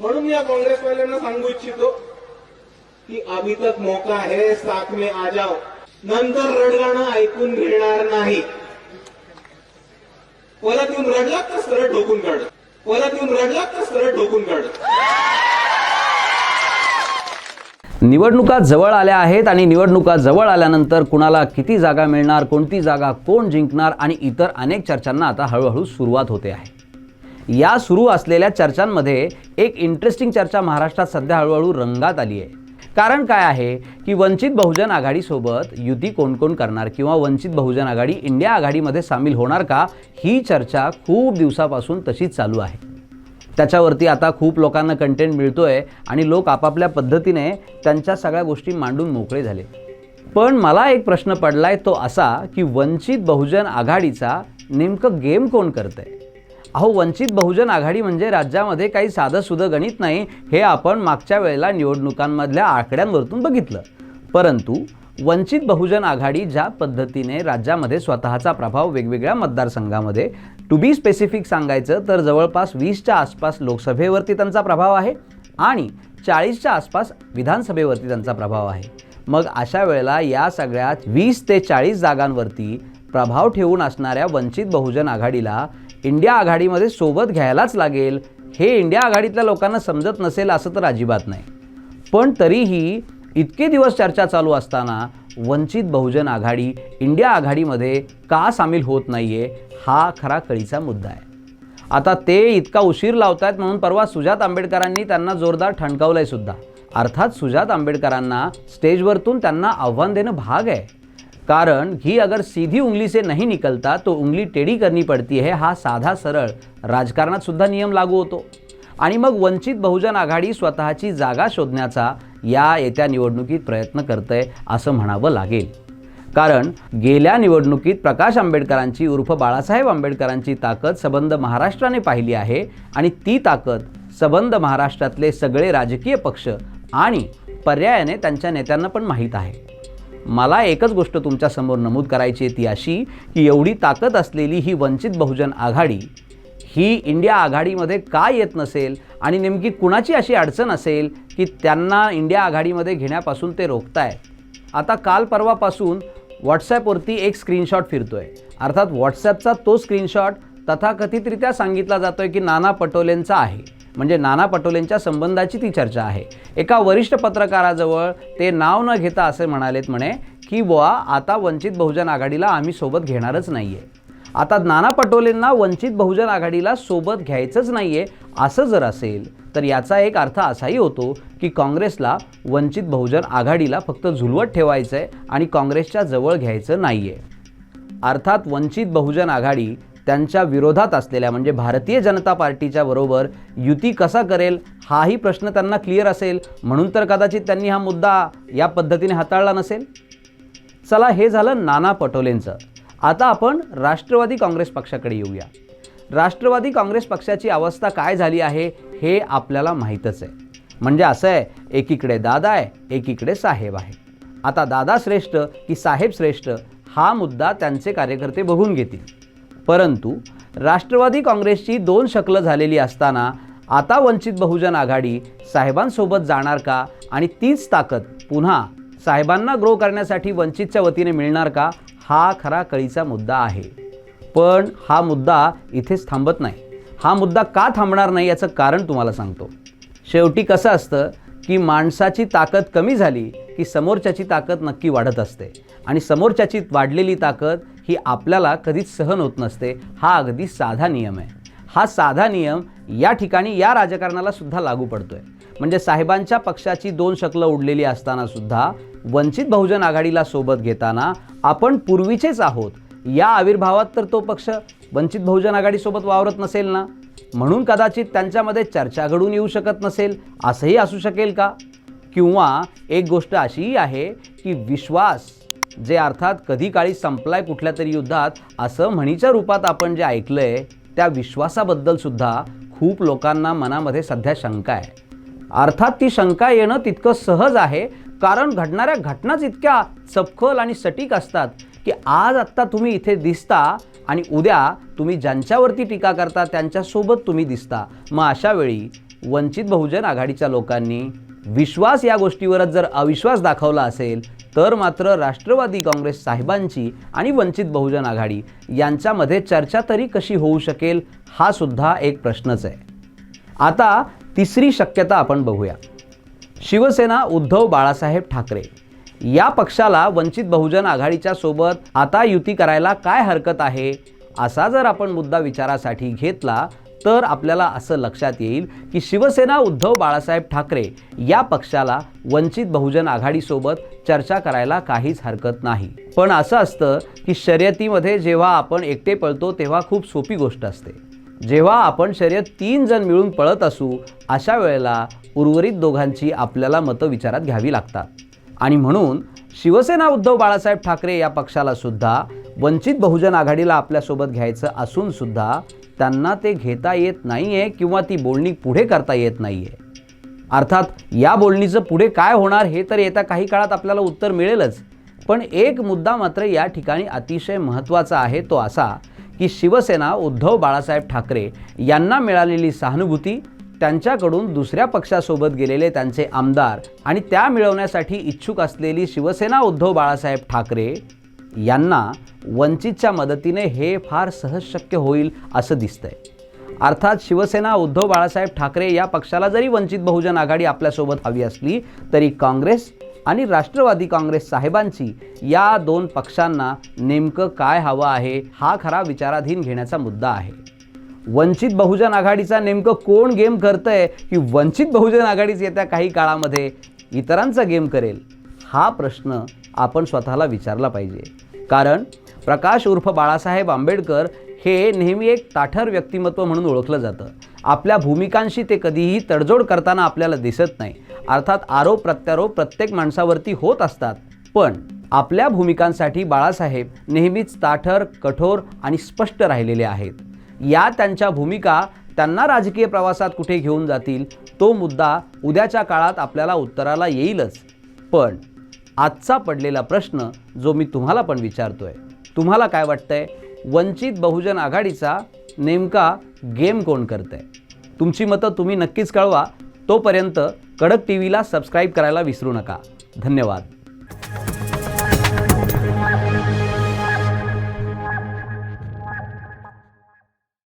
म्हणून मी या काँग्रेसवाल्यांना सांगू इच्छितो की अभी तक मौका है साथ में आ जाओ. नंतर रडगाणं ऐकून घेणार नाही. परत येऊन रडलात तर सरळ ढोकून काढ परत येऊन रडलात तर सरळ ढोकून काढ निवडणुका जवळ आल्या आहेत आणि निवडणुका जवळ आल्यानंतर कुणाला किती जागा मिळणार कोणती जागा कोण जिंकणार आणि इतर अनेक चर्चांना आता हळूहळू सुरुवात होते आहे. या सुरू असलेल्या चर्चांमध्ये एक इंटरेस्टिंग चर्चा महाराष्ट्रात सध्या हळूहळू रंगात आली आहे. कारण काय आहे की वंचित बहुजन आघाडीसोबत युती कोण कोण करणार किंवा वंचित बहुजन आघाडी इंडिया आघाडीमध्ये सामील होणार का ही चर्चा खूप दिवसापासून तशीच चालू आहे. त्याच्यावरती आता खूप लोकांना कंटेंट मिळतो आहे आणि लोक आपापल्या पद्धतीने त्यांच्या सगळ्या गोष्टी मांडून मोकळे झाले. पण मला एक प्रश्न पडला आहे तो असा की वंचित बहुजन आघाडीचा नेमकं गेम कोण करतं आहे अहो वंचित बहुजन आघाडी म्हणजे राज्यामध्ये काही साधं सुधं गणित नाही. हे आपण मागच्या वेळेला निवडणुकांमधल्या आकड्यांवरतून बघितलं. परंतु वंचित बहुजन आघाडी ज्या पद्धतीने राज्यामध्ये स्वतःचा प्रभाव वेगवेगळ्या मतदारसंघामध्ये टू बी स्पेसिफिक सांगायचं तर जवळपास वीसच्या आसपास लोकसभेवरती त्यांचा प्रभाव आहे आणि चाळीसच्या आसपास विधानसभेवरती त्यांचा प्रभाव आहे. मग अशा वेळेला या सगळ्यात वीस ते चाळीस जागांवरती प्रभाव ठेवून असणाऱ्या वंचित बहुजन आघाडीला इंडिया आघाडीमध्ये सोबत घ्यायलाच लागेल. हे इंडिया आघाडीतल्या लोकांना समजत नसेल असं तर अजिबात नाही. पण तरीही इतके दिवस चर्चा चालू असताना वंचित बहुजन आघाडी इंडिया आघाडीमध्ये का सामील होत नाही आहे हा खरा कळीचा मुद्दा आहे. आता ते इतका उशीर लावतायत म्हणून परवा सुजात आंबेडकरांनी त्यांना जोरदार ठणकावलंय सुद्धा. अर्थात सुजात आंबेडकरांना स्टेजवरतून त्यांना आव्हान देणं भाग आहे. कारण ही अगर सीधी उंगली से नहीं निकलता तो उंगली टेढ़ी करनी पड़ती है हा साधा सरळ राजकारणात सुद्धा नियम लागू होतो. आणि मग वंचित बहुजन आघाडी स्वतःची जागा शोधण्याचा या येत्या निवडणुकीत प्रयत्न करतंय असं म्हणावं लागेल. कारण गेल्या निवडणुकीत प्रकाश आंबेडकरांची उर्फ बाळासाहेब आंबेडकरांची ताकद सबंध महाराष्ट्राने पाहिली आहे आणि ती ताकद सबंध महाराष्ट्रातले सगळे राजकीय पक्ष आणि पर्यायाने त्यांच्या नेत्यांना पण माहीत आहे. मला एकच गोष्ट तुमच्यासमोर नमूद करायची आहे ती अशी की एवढी ताकद असलेली ही वंचित बहुजन आघाडी ही इंडिया आघाडीमध्ये का येत नसेल आणि नेमकी कुणाची अशी अडचण असेल की त्यांना इंडिया आघाडीमध्ये घेण्यापासून ते रोखताय? आता काल परवापासून व्हॉट्सॲपवरती एक स्क्रीनशॉट फिरतो आहे अर्थात व्हॉट्सॲपचा तो स्क्रीनशॉट तथाकथितरित्या सांगितला जातो आहे की नाना पटोलेंचा आहे. म्हणजे नाना पटोलेंच्या संबंधाची ती चर्चा आहे. एका वरिष्ठ पत्रकाराजवळ ते नाव न घेता असे म्हणालेत म्हणे की बुवा आता वंचित बहुजन आघाडीला आम्ही सोबत घेणारच नाही आहे आता नाना पटोलेंना वंचित बहुजन आघाडीला सोबत घ्यायचंच नाही आहे असं जर असेल तर याचा एक अर्थ असाही होतो की काँग्रेसला वंचित बहुजन आघाडीला फक्त झुलवत ठेवायचं आहे आणि काँग्रेसच्या जवळ घ्यायचं नाही आहे अर्थात वंचित बहुजन आघाडी त्यांच्या विरोधात असलेल्या म्हणजे भारतीय जनता पार्टीच्या बरोबर युती कसा करेल हाही प्रश्न त्यांना क्लिअर असेल. म्हणून तर कदाचित त्यांनी हा मुद्दा या पद्धतीने हाताळला नसेल. चला हे झालं नाना पटोलेंचं. आता आपण राष्ट्रवादी काँग्रेस पक्षाकडे येऊया. राष्ट्रवादी काँग्रेस पक्षाची अवस्था काय झाली आहे हे आपल्याला माहीतच आहे. म्हणजे असं आहे एकीकडे दादा आहे एकीकडे साहेब आहे. आता दादा श्रेष्ठ की साहेब श्रेष्ठ हा मुद्दा त्यांचे कार्यकर्ते बघून घेतील. परंतु राष्ट्रवादी काँग्रेसची दोन शकलं झालेली असताना आता वंचित बहुजन आघाडी साहेबांसोबत जाणार का आणि तीच ताकद पुन्हा साहेबांना ग्रो करण्यासाठी वंचितच्या वतीने मिळणार का हा खरा कळीचा मुद्दा आहे. पण हा मुद्दा इथेच थांबत नाही. हा मुद्दा का थांबणार नाही याचं कारण तुम्हाला सांगतो. शेवटी कसं असतं की माणसाची ताकद कमी झाली की समोरच्याची ताकद नक्की वाढत असते. आणि समोरच्याची वाढलेली ताकद ही आपल्याला कधीच सहन होत नसते. हा अगदी साधा नियम आहे. हा साधा नियम या ठिकाणी या राजकारणाला सुद्धा लागू आहे म्हणजे साहेबांच्या पक्षाची दोन शकलं उडलेली असताना सुद्धा वंचित बहुजन आघाडीला सोबत घेताना आपण पूर्वीचेच आहोत. या आविर्भावात तर तो पक्ष वंचित बहुजन आघाडीसोबत वावरत नसेल ना? म्हणून कदाचित त्यांच्यामध्ये चर्चा घडून येऊ शकत नसेल असंही असू शकेल का? किंवा एक गोष्ट अशीही आहे की विश्वास जे अर्थात कधी काळी संपलाय कुठल्या तरी युद्धात असं म्हणीच्या रूपात आपण जे ऐकलंय त्या विश्वासाबद्दल सुद्धा खूप लोकांना मनामध्ये सध्या शंका आहे. अर्थात ती शंका येणं तितकं सहज आहे कारण घडणाऱ्या घटनाच इतक्या चपखल आणि सटीक असतात की आज आत्ता तुम्ही इथे दिसता आणि उद्या तुम्ही ज्यांच्यावरती टीका करता त्यांच्यासोबत तुम्ही दिसता. मग अशा वेळी वंचित बहुजन आघाडीच्या लोकांनी विश्वास या गोष्टीवरच जर अविश्वास दाखवला असेल तर मात्र राष्ट्रवादी काँग्रेस साहेबांची आणि वंचित बहुजन आघाडी यांच्यामध्ये चर्चा तरी कशी होऊ शकेल हा सुद्धा एक प्रश्नच आहे. आता तिसरी शक्यता आपण बघूया. शिवसेना उद्धव बाळासाहेब ठाकरे या पक्षाला वंचित बहुजन आघाडीच्या सोबत आता युती करायला काय हरकत आहे असा जर आपण मुद्दा विचारासाठी घेतला तर आपल्याला असं लक्षात येईल की शिवसेना उद्धव बाळासाहेब ठाकरे या पक्षाला वंचित बहुजन आघाडीसोबत चर्चा करायला काहीच हरकत नाही. पण असं असतं की शर्यतीमध्ये जेव्हा आपण एकटे पळतो तेव्हा खूप सोपी गोष्ट असते. जेव्हा आपण शर्यत तीन जण मिळून पळत असू अशा वेळेला उर्वरित दोघांची आपल्याला मतं विचारात घ्यावी लागतात. आणि म्हणून शिवसेना उद्धव बाळासाहेब ठाकरे या पक्षाला सुद्धा वंचित बहुजन आघाडीला आपल्यासोबत घ्यायचं असूनसुद्धा त्यांना ते घेता येत नाही आहे किंवा ती बोलणी पुढे करता येत नाही आहे अर्थात या बोलणीचं पुढे काय होणार हे तर येत्या काही काळात आपल्याला उत्तर मिळेलच. पण एक मुद्दा मात्र या ठिकाणी अतिशय महत्त्वाचा आहे तो असा की शिवसेना उद्धव बाळासाहेब ठाकरे यांना मिळालेली सहानुभूती त्यांच्याकडून दुसऱ्या पक्षासोबत गेलेले त्यांचे आमदार आणि त्या मिळवण्यासाठी इच्छुक असलेली शिवसेना उद्धव बाळासाहेब ठाकरे यांना वंचितच्या मदतीने हे फार सहज शक्य होईल असं दिसतंय. अर्थात शिवसेना उद्धव बाळासाहेब ठाकरे या पक्षाला जरी वंचित बहुजन आघाडी आपल्यासोबत हवी असली तरी काँग्रेस आणि राष्ट्रवादी काँग्रेस साहेबांची या दोन पक्षांना नेमकं काय हवं आहे हा खरा विचाराधीन घेण्याचा मुद्दा आहे. वंचित बहुजन आघाडीचा नेमकं कोण गेम करतंय की वंचित बहुजन आघाडीच येत्या काही काळामध्ये इतरांचा गेम करेल हा प्रश्न आपण स्वतःला विचारला पाहिजे. कारण प्रकाश उर्फ बाळासाहेब आंबेडकर हे नेहमी एक ताठर व्यक्तिमत्व म्हणून ओळखलं जातं. आपल्या भूमिकांशी ते कधीही तडजोड करताना आपल्याला दिसत नाही. अर्थात आरोप प्रत्यारोप प्रत्येक माणसावरती होत असतात. पण आपल्या भूमिकांसाठी बाळासाहेब नेहमीच ताठर कठोर आणि स्पष्ट राहिलेले आहेत. या त्यांच्या भूमिका त्यांना राजकीय प्रवासात कुठे घेऊन जातील तो मुद्दा उद्याच्या काळात आपल्याला उत्तराला येईलच. पण आजचा पडलेला प्रश्न जो मी तुम्हाला पण विचारतोय तुम्हाला काय वाटतंय? वंचित बहुजन आघाडीचा नेमका गेम कोण करतंय? तुमची मतं तुम्ही नक्कीच कळवा. तोपर्यंत कडक टी व्हीला सबस्क्राईब करायला विसरू नका. धन्यवाद.